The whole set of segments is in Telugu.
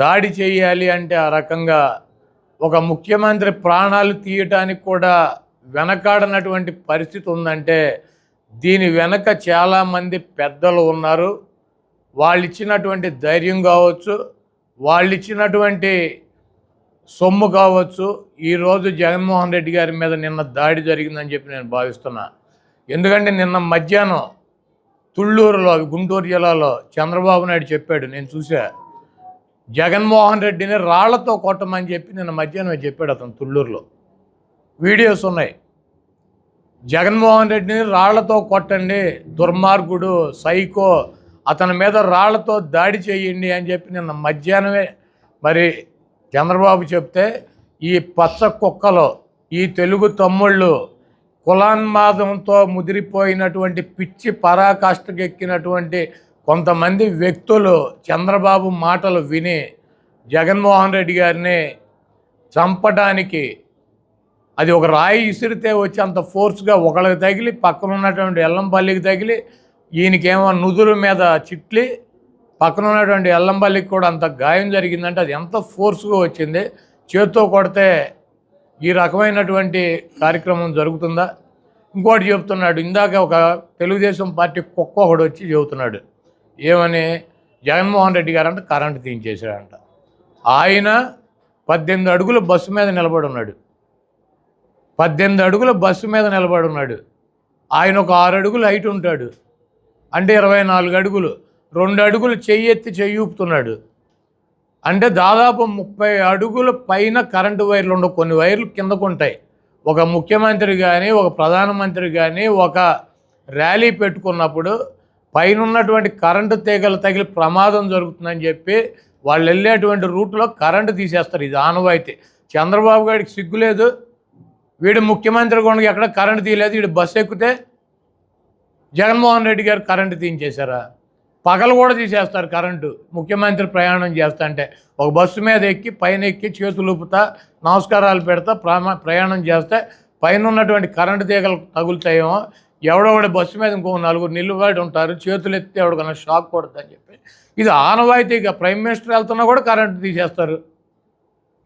దాడి చేయాలి అంటే ఆ రకంగా ఒక ముఖ్యమంత్రి ప్రాణాలు తీయటానికి కూడా వెనకాడనటువంటి పరిస్థితి ఉందంటే దీని వెనక చాలామంది పెద్దలు ఉన్నారు. వాళ్ళు ఇచ్చినటువంటి ధైర్యం కావచ్చు వాళ్ళు ఇచ్చినటువంటి సొమ్ము కావచ్చు. ఈరోజు జగన్మోహన్ రెడ్డి గారి మీద నిన్న దాడి జరిగిందని చెప్పి నేను భావిస్తున్నా. ఎందుకంటే నిన్న మధ్యాహ్నం తుళ్ళూరులో గుంటూరు జిల్లాలో చంద్రబాబు నాయుడు చెప్పాడు నేను చూసా జగన్మోహన్ రెడ్డిని రాళ్ళతో కొట్టమని చెప్పి నిన్న మధ్యాహ్నం చెప్పాడు అతను తుళ్ళూరులో. వీడియోస్ ఉన్నాయి. జగన్మోహన్ రెడ్డిని రాళ్ళతో కొట్టండి దుర్మార్గుడు సైకో అతని మీద రాళ్ళతో దాడి చేయండి అని చెప్పి నిన్న మధ్యాహ్నమే మరి చంద్రబాబు చెప్తే ఈ పచ్చ కుక్కలో ఈ తెలుగు తమ్ముళ్ళు కులాన్మాదంతో ముదిరిపోయినటువంటి పిచ్చి పరాకాష్ఠకెక్కినటువంటి కొంతమంది వ్యక్తులు చంద్రబాబు మాటలు విని జగన్మోహన్ రెడ్డి గారిని చంపడానికి అది ఒక రాయి ఇసిరితే వచ్చి అంత ఫోర్స్గా ఒకళ్ళకి తగిలి పక్కన ఉన్నటువంటి ఎల్లంపల్లికి తగిలి ఈయనకేమో నుదురు మీద చిట్లి పక్కన ఉన్నటువంటి ఎల్లంపల్లికి కూడా అంత గాయం జరిగిందంటే అది ఎంత ఫోర్స్గా వచ్చింది? చేత్తో కొడితే ఈ రకమైనటువంటి కార్యక్రమం జరుగుతుందా? ఇంకోటి చెప్తున్నాడు ఇందాక ఒక తెలుగుదేశం పార్టీ కుక్క ఒకడు వచ్చి చెబుతున్నాడు. ఏమని? జగన్మోహన్ రెడ్డి గారంట కరెంటు తీయించేశాడంట ఆయన పద్దెనిమిది అడుగుల బస్సు మీద నిలబడి ఉన్నాడు. పద్దెనిమిది అడుగుల బస్సు మీద నిలబడి ఉన్నాడు. ఆయన ఒక ఆరు అడుగులు హైట్ ఉంటాడు. అంటే ఇరవై నాలుగు అడుగులు. రెండు అడుగులు చెయ్యి ఎత్తి చెయ్యి ఊపుతున్నాడు. అంటే దాదాపు ముప్పై అడుగుల పైన కరెంటు వైర్లు ఉండవు. కొన్ని వైర్లు కిందకు ఉంటాయి. ఒక ముఖ్యమంత్రి కానీ ఒక ప్రధానమంత్రి కానీ ఒక ర్యాలీ పెట్టుకున్నప్పుడు పైన ఉన్నటువంటి కరెంటు తీగలు తగిలి ప్రమాదం జరుగుతుందని చెప్పి వాళ్ళు వెళ్ళేటువంటి రూట్లో కరెంటు తీసేస్తారు. ఇది ఆనవాయితీ. చంద్రబాబు గారికి సిగ్గులేదు వీడు ముఖ్యమంత్రి కొండకి ఎక్కడ కరెంటు తీయలేదు. వీడు బస్సు ఎక్కితే జగన్మోహన్ రెడ్డి గారు కరెంటు తీయించేశారా? పగలు కూడా తీసేస్తారు కరెంటు. ముఖ్యమంత్రి ప్రయాణం చేస్తా అంటే ఒక బస్సు మీద ఎక్కి పైన ఎక్కి చేతులు ఊపుతా నమస్కారాలు పెడతా ప్రమా ప్రయాణం చేస్తే పైన ఉన్నటువంటి కరెంటు తీగలు తగులుతాయేమో. ఎవడెవడ బస్సు మీద ఇంకో నలుగురు నిలుబడి ఉంటారు చేతులు ఎత్తి ఎవడికన్నా షాక్ కొడుతుందని చెప్పి. ఇది ఆనవాయితీగా ప్రైమ్ మినిస్టర్ వెళ్తున్నా కూడా కరెంటు తీసేస్తారు.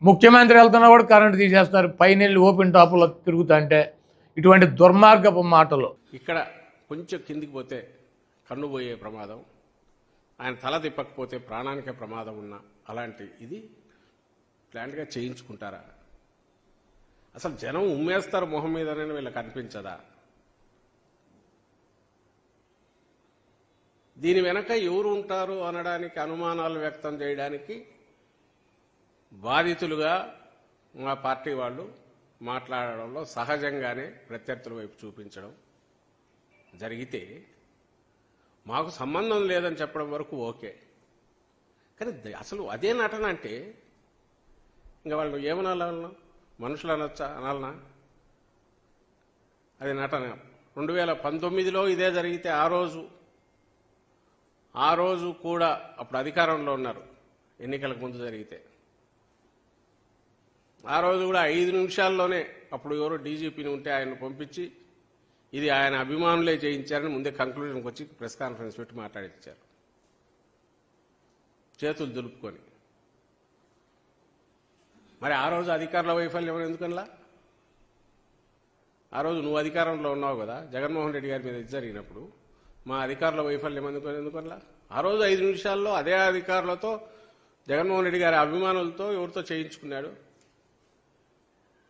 ముఖ్యమంత్రి వెళ్తున్నా కూడా కరెంటు తీసేస్తారు. పైన ఓపెన్ టాపులో తిరుగుతుంటే ఇటువంటి దుర్మార్గపు మాటలు. ఇక్కడ కొంచెం కిందికి పోతే కన్ను పోయే ప్రమాదం ఆయన తల తిప్పకపోతే ప్రాణానికే ప్రమాదం ఉన్న అలాంటి ఇది ప్లాంట్గా చేయించుకుంటారా? అసలు జనం ఉమ్మేస్తారు మొహం మీదనే వీళ్ళకి అనిపించదా? దీని వెనక ఎవరు ఉంటారు అనడానికి అనుమానాలు వ్యక్తం చేయడానికి బాధితులుగా మా పార్టీ వాళ్ళు మాట్లాడడంలో సహజంగానే ప్రత్యర్థుల వైపు చూపించడం జరిగితే మాకు సంబంధం లేదని చెప్పడం వరకు ఓకే. కానీ అసలు అదే నటన అంటే ఇంకా వాళ్ళు ఏమనాలి మనుషులు అనొచ్చా? అనాలనా? అది నటన. రెండు వేల పంతొమ్మిదిలో ఇదే జరిగితే ఆ రోజు ఆ రోజు కూడా అప్పుడు అధికారంలో ఉన్నారు. ఎన్నికలకు ముందు జరిగితే. ఆ రోజు కూడా ఐదు నిమిషాల్లోనే అప్పుడు ఎవరో డీజీపీని ఉంటే ఆయన పంపించి ఇది ఆయన అభిమానులే చేయించారని ముందే కంక్లూజన్కి వచ్చి ప్రెస్ కాన్ఫరెన్స్ పెట్టి మాట్లాడించారు చేతులు దులుపుకొని. మరి ఆ రోజు అధికారుల వైఫల్యం ఎందుకనలా? ఆ రోజు నువ్వు అధికారంలో ఉన్నావు కదా జగన్మోహన్ రెడ్డి గారి మీద ఇది జరిగినప్పుడు మా అధికారుల వైఫల్యం ఎందుకు ఎందుకల్ల ఆ రోజు ఐదు నిమిషాల్లో అదే అధికారులతో జగన్మోహన్ రెడ్డి గారి అభిమానులతో ఎవరితో చేయించుకున్నాడు?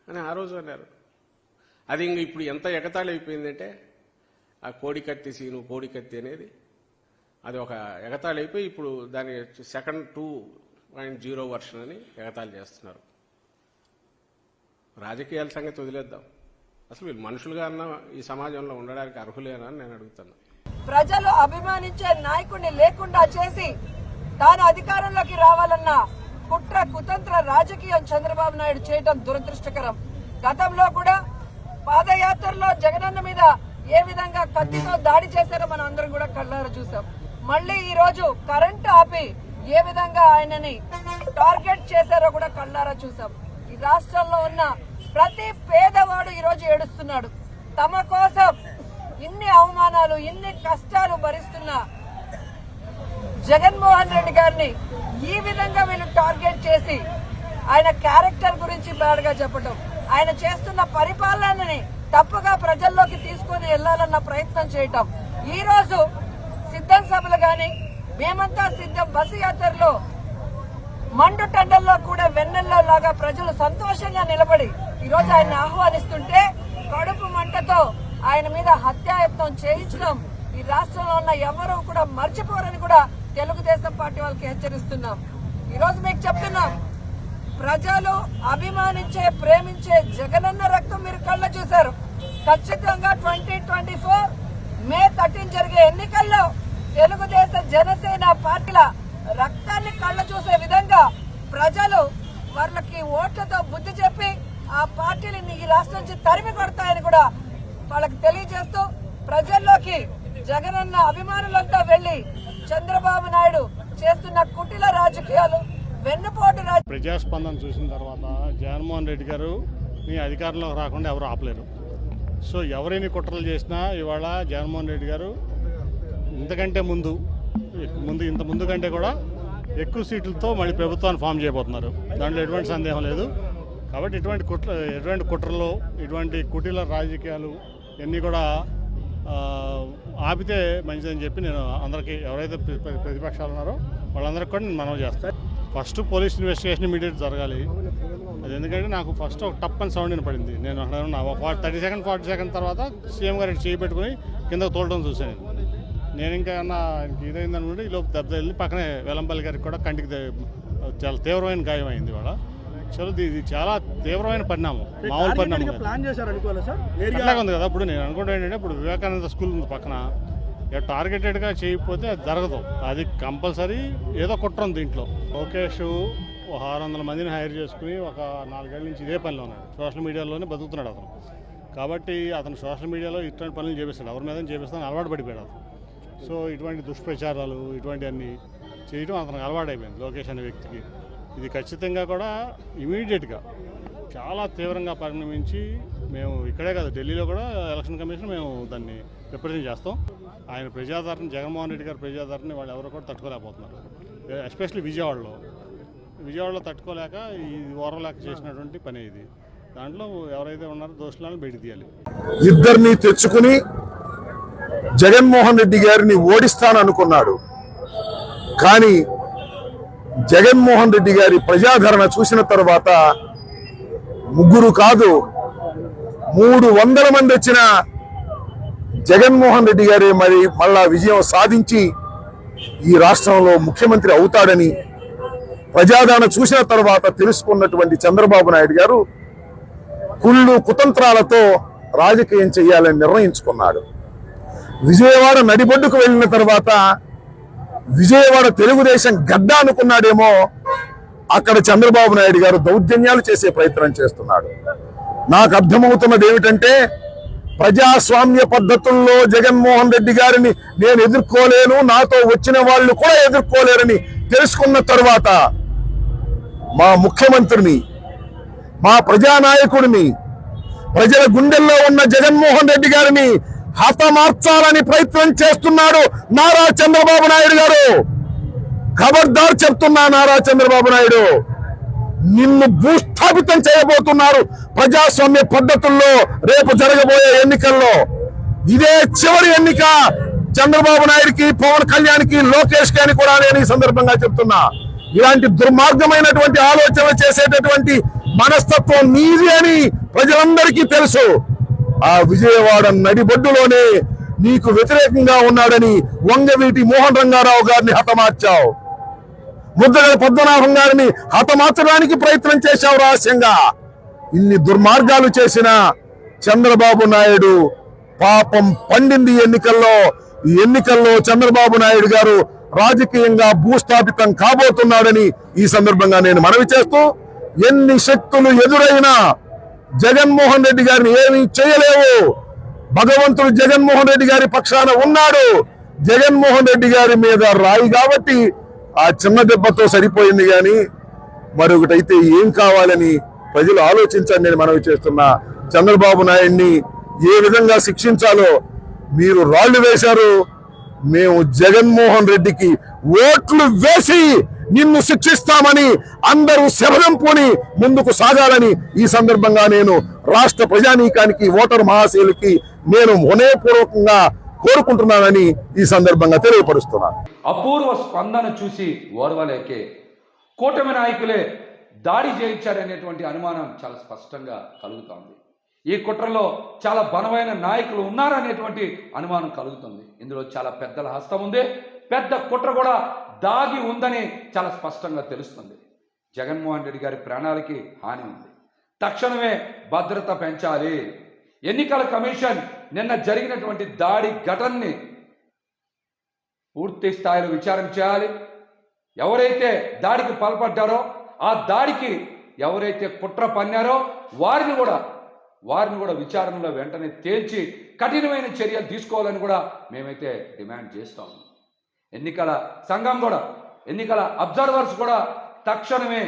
అని ఆ రోజు అన్నారు. అది ఇంక ఇప్పుడు ఎంత ఎగతాళి అయిపోయిందంటే ఆ కోడికత్తి సీను కోడికత్తి అనేది అది ఒక ఎగతాళి అయిపోయి ఇప్పుడు దాని second two point zero version అని ఎగతాళి చేస్తున్నారు. రాజకీయాల సంగతి వదిలేద్దాం. అసలు వీళ్ళు మనుషులుగా అన్న ఈ సమాజంలో ఉండడానికి అర్హులేనా అని నేను అడుగుతాను. ప్రజలు అభిమానించే నాయకుడిని లేకుండా చేసి తాను అధికారంలోకి రావాలన్న కుట్ర కుతంత్ర రాజకీయం చంద్రబాబు నాయుడు చేయడం దురదృష్టకరం. గతంలో కూడా పాదయాత్రలో జగనన్న మీద ఏ విధంగా కత్తితో దాడి చేశారో మనం అందరం కూడా కళ్ళారా చూసాం మళ్ళీ ఈ రోజు కరెంట్ ఆపి ఏ విధంగా ఆయనని టార్గెట్ చేశారో కూడా కళ్ళారా చూసాం ఈ రాష్ట్రంలో ఉన్న ప్రతి పేదవాడు ఈరోజు ఏడుస్తున్నాడు. తమ కోసం ఇన్ని అవమానాలు ఇన్ని కష్టాలు భరిస్తున్న జగన్మోహన్ రెడ్డి గారిని ఈ విధంగా వీళ్ళు టార్గెట్ చేసి ఆయన క్యారెక్టర్ గురించి బ్యాడ్గా చెప్పడం ఆయన చేస్తున్న పరిపాలనని తప్పుగా ప్రజల్లోకి తీసుకొని వెళ్ళాలన్న ప్రయత్నం చేయటం. ఈ రోజు సిద్ధం సభలు గాని మేమంతా సిద్ధం బస్సు యాత్రలో మండు టెండల్లో కూడా వెన్నెల్లో లాగా ప్రజలు సంతోషంగా నిలబడి ఈరోజు ఆయన ఆహ్వానిస్తుంటే కడుపు మంటతో ఆయన మీద హత్యాయత్నం చేయించడం ఈ రాష్ట్రంలో ఉన్న ఎవరూ కూడా మర్చిపోరని కూడా తెలుగుదేశం పార్టీ వాళ్ళకి హెచ్చరిస్తున్నాం. ఈరోజు మీకు చెప్తున్నాం. ప్రజలు అభిమానించే ప్రేమించే జగనన్న రక్తం మీరు కళ్ళ చూశారు. ఖచ్చితంగా twenty twenty four May thirteen జరిగే ఎన్నికల్లో తెలుగుదేశం జనసేన పార్టీల రక్తాన్ని కళ్ళ చూసే విధంగా ప్రజలు వాళ్ళకి ఓట్లతో బుద్ధి చెప్పి ఆ పార్టీని ఈ రాష్ట్రం నుంచి తరిమి కొడతాయని కూడా వాళ్ళకి తెలియజేస్తూ ప్రజల్లోకి జగనన్న అభిమానులంతా వెళ్ళి చంద్రబాబు నాయుడు చేస్తున్న కుటిల రాజకీయాలు వెన్నుపోటు ప్రజాస్పందన చూసిన తర్వాత జగన్మోహన్ రెడ్డి గారు మీ అధికారంలోకి రాకుండా ఎవరు ఆపలేరు. సో ఎవరైనా కుట్రలు చేసినా ఇవాళ జగన్మోహన్ రెడ్డి గారు ఇంతకంటే ముందు ముందు ఇంత ముందు కంటే కూడా ఎక్కువ సీట్లతో మళ్ళీ ప్రభుత్వాన్ని ఫామ్ చేయబోతున్నారు. దాంట్లో ఎటువంటి సందేహం లేదు. కాబట్టి ఇటువంటి కుట్ర ఎటువంటి కుట్రలు ఇటువంటి కుటీల రాజకీయాలు ఇవన్నీ కూడా ఆపితే మంచిదని చెప్పి నేను అందరికీ ఎవరైతే ప్ర- ప్రతిపక్షాలు ఉన్నారో వాళ్ళందరికీ కూడా నేను మనవి చేస్తాను ఫస్ట్ పోలీస్ ఇన్వెస్టిగేషన్ ఇమీడియట్ జరగాలి. అది ఎందుకంటే నాకు ఫస్ట్ ఒక టప్ అని సౌండ్ వినపడింది. నేను అక్కడ ఉన్నా థర్టీ సెకండ్ ఫార్టీ సెకండ్ తర్వాత సీఎం గారు చేయి పెట్టుకుని కిందకు తోలడం చూశాను. నేను ఇంకా ఏమన్నా ఇదైందనుకుంటే ఈ లోపు దెబ్బ వెళ్ళి పక్కనే వెలంపల్లి గారికి కూడా కంటికి చాలా తీవ్రమైన గాయం అయింది చలో ఇది చాలా తీవ్రమైన పరిణామం మామూలు పరిణామం కాదు. ప్లాన్ చేశారు అనుకోవాలి సార్? నేరుగా అట్లాగే ఉంది కదా ఇప్పుడు నేను అనుకుంటా ఏంటంటే ఇప్పుడు వివేకానంద స్కూల్ ఉంది పక్కన. టార్గెటెడ్గా చేయకపోతే అది జరగదు. అది కంపల్సరీ ఏదో కుట్ర ఉంది దీంట్లో. లోకేష్ ఒక ఆరు వందల మందిని హైర్ చేసుకుని ఒక నాలుగేళ్ళ నుంచి ఇదే పనిలో ఉన్నాడు. సోషల్ మీడియాలోనే బతుకుతున్నాడు అతను. కాబట్టి అతను సోషల్ మీడియాలో ఇటువంటి పనులు చేపిస్తాడు. ఎవరి మీద చేపిస్తాను అలవాటు పడిపోయాడు అతను. సో ఇటువంటి దుష్ప్రచారాలు ఇటువంటివన్నీ చేయడం అతనికి అలవాటు అయిపోయింది లోకేష్ అనే వ్యక్తికి. ఇది ఖచ్చితంగా కూడా ఇమీడియట్గా చాలా తీవ్రంగా పరిణమించి మేము ఇక్కడే కాదు ఢిల్లీలో కూడా ఎలక్షన్ కమిషన్ మేము దాన్ని రిప్రజెంట్ చేస్తాం. ఆయన ప్రజాదరణ జగన్మోహన్ రెడ్డి గారి ప్రజాదరణ వాళ్ళు ఎవరు కూడా తట్టుకోలేకపోతున్నారు. ఎస్పెషల్లీ విజయవాడలో. విజయవాడలో తట్టుకోలేక ఈ ఓరలేక చేసినటువంటి పని ఇది. దాంట్లో ఎవరైతే ఉన్నారో దోషులను బయట తీయాలి ఇద్దరిని తెచ్చుకుని జగన్మోహన్ రెడ్డి గారిని ఓడిస్తాననుకున్నాడు. కానీ జగన్మోహన్ రెడ్డి గారి ప్రజాధరణ చూసిన తర్వాత ముగ్గురు కాదు మూడు వందల మంది వచ్చిన జగన్మోహన్ రెడ్డి గారే మరి మళ్ళా విజయం సాధించి ఈ రాష్ట్రంలో ముఖ్యమంత్రి అవుతాడని ప్రజాదరణ చూసిన తర్వాత తెలుసుకున్నటువంటి చంద్రబాబు నాయుడు గారు కుళ్ళు కుతంత్రాలతో రాజకీయం చేయాలని నిర్ణయించుకున్నాడు. విజయవాడ నడిబొడ్డుకు వెళ్ళిన తర్వాత విజయవాడ తెలుగుదేశం గడ్డ అనుకున్నాడేమో అక్కడ చంద్రబాబు నాయుడు గారు దౌర్జన్యాలు చేసే ప్రయత్నం చేస్తున్నాడు. నాకు అర్థమవుతున్నది ఏమిటంటే ప్రజాస్వామ్య పద్ధతుల్లో జగన్మోహన్ రెడ్డి గారిని నేను ఎదుర్కోలేను నాతో వచ్చిన వాళ్ళు కూడా ఎదుర్కోలేరని తెలుసుకున్న తర్వాత మా ముఖ్యమంత్రిని మా ప్రజానాయకుడిని ప్రజల గుండెల్లో ఉన్న జగన్మోహన్ రెడ్డి గారిని హతమార్చాలని ప్రయత్నం చేస్తున్నాడు నారా చంద్రబాబు నాయుడు గారు. ఖబర్దార్ చెప్తున్నా నారా చంద్రబాబు నాయుడు. నిన్ను భూస్థాపితం చేయబోతున్నారు ప్రజాస్వామ్య పద్ధతుల్లో రేపు జరగబోయే ఎన్నికల్లో. ఇదే చివరి ఎన్నిక చంద్రబాబు నాయుడికి పవన్ కళ్యాణ్కి లోకేష్కి అని కూడా నేను ఈ సందర్భంగా చెప్తున్నా. ఇలాంటి దుర్మార్గమైనటువంటి ఆలోచన చేసేటటువంటి మనస్తత్వం నీది అని ప్రజలందరికీ తెలుసు. ఆ విజయవాడ నడిబొడ్డులోనే నీకు వ్యతిరేకంగా ఉన్నాడని వంగవీటి మోహన్ రంగారావు గారిని హతమార్చావు. ముద్దగడ పద్మనాభం గారిని హతమార్చడానికి ప్రయత్నం చేశావు రహస్యంగా. ఇన్ని దుర్మార్గాలు చేసిన చంద్రబాబు నాయుడు పాపం పండింది ఎన్నికల్లో. ఈ ఎన్నికల్లో చంద్రబాబు నాయుడు గారు రాజకీయంగా భూస్థాపితం కాబోతున్నాడని ఈ సందర్భంగా నేను మనవి చేస్తూ ఎన్ని శక్తులు ఎదురైనా జగన్మోహన్ రెడ్డి గారిని ఏమీ చేయలేవు. భగవంతుడు జగన్మోహన్ రెడ్డి గారి పక్షాన ఉన్నాడు. జగన్మోహన్ రెడ్డి గారి మీద రాయి కాబట్టి ఆ చిన్న దెబ్బతో సరిపోయింది కానీ మరొకటైతే ఏం కావాలని ప్రజలు ఆలోచించండి నేను మనవి చేస్తున్నా చంద్రబాబు నాయుడిని ఏ విధంగా శిక్షించాలో మీరు రాళ్ళు వేశారు. మేము జగన్మోహన్ రెడ్డికి ఓట్లు వేసి నిన్ను శిక్షిస్తామని అందరూ శబదం పూని ముందుకు సాగాలని ఈ సందర్భంగా నేను రాష్ట్ర ప్రజానీకానికి ఓటర్ మహాశయులకి నేను హృదయపూర్వకంగా కోరుకుంటున్నానని ఈ సందర్భంగా తెలియపరుస్తున్నాను. అపూర్వ స్పందన చూసి ఓర్వలేకే. కూటమి నాయకులే దాడి చేయించారనేటువంటి అనుమానం చాలా స్పష్టంగా కలుగుతోంది. ఈ కుట్రలో చాలా బలమైన నాయకులు ఉన్నారనేటువంటి అనుమానం కలుగుతుంది. ఇందులో చాలా పెద్దల హస్తం ఉంది. పెద్ద కుట్ర కూడా దాగి ఉందని చాలా స్పష్టంగా తెలుస్తుంది. జగన్మోహన్ రెడ్డి గారి ప్రాణాలకి హాని ఉంది. తక్షణమే భద్రత పెంచాలి. ఎన్నికల కమిషన్ నిన్న జరిగినటువంటి దాడి ఘటనని పూర్తి స్థాయిలో విచారణ చేయాలి. ఎవరైతే దాడికి పాల్పడ్డారో ఆ దాడికి ఎవరైతే కుట్ర పన్నారో వారిని కూడా వారిని కూడా విచారణలో వెంటనే తేల్చి కఠినమైన చర్యలు తీసుకోవాలని కూడా మేమైతే డిమాండ్ చేస్తాము ఎన్నికల సంఘం కూడా ఎన్నికల అబ్జర్వర్స్ కూడా తక్షణమే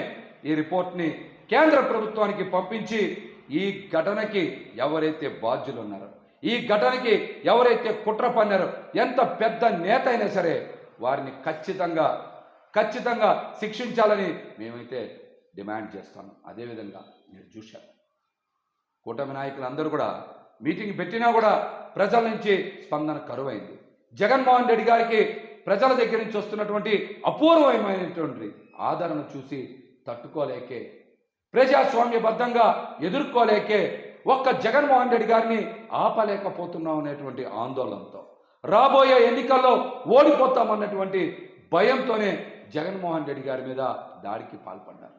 ఈ రిపోర్ట్ని కేంద్ర ప్రభుత్వానికి పంపించి ఈ ఘటనకి ఎవరైతే బాధ్యులు ఉన్నారో ఈ ఘటనకి ఎవరైతే కుట్ర పన్నారో ఎంత పెద్ద నేత అయినా సరే వారిని ఖచ్చితంగా ఖచ్చితంగా శిక్షించాలని మేమైతే డిమాండ్ చేస్తాము అదేవిధంగా మీరు చూశారు. కూటమి నాయకులందరూ కూడా మీటింగ్ పెట్టినా కూడా ప్రజల నుంచి స్పందన కరువైంది. జగన్మోహన్ రెడ్డి గారికి ప్రజల దగ్గర నుంచి వస్తున్నటువంటి అపూర్వమైనటువంటి ఆదరణ చూసి తట్టుకోలేకే ప్రజాస్వామ్యబద్ధంగా ఎదుర్కోలేకే ఒక్క జగన్మోహన్ రెడ్డి గారిని ఆపలేకపోతున్నాం అనేటువంటి ఆందోళనతో రాబోయే ఎన్నికల్లో ఓడిపోతామన్నటువంటి భయంతోనే జగన్మోహన్ రెడ్డి గారి మీద దాడికి పాల్పడ్డారు.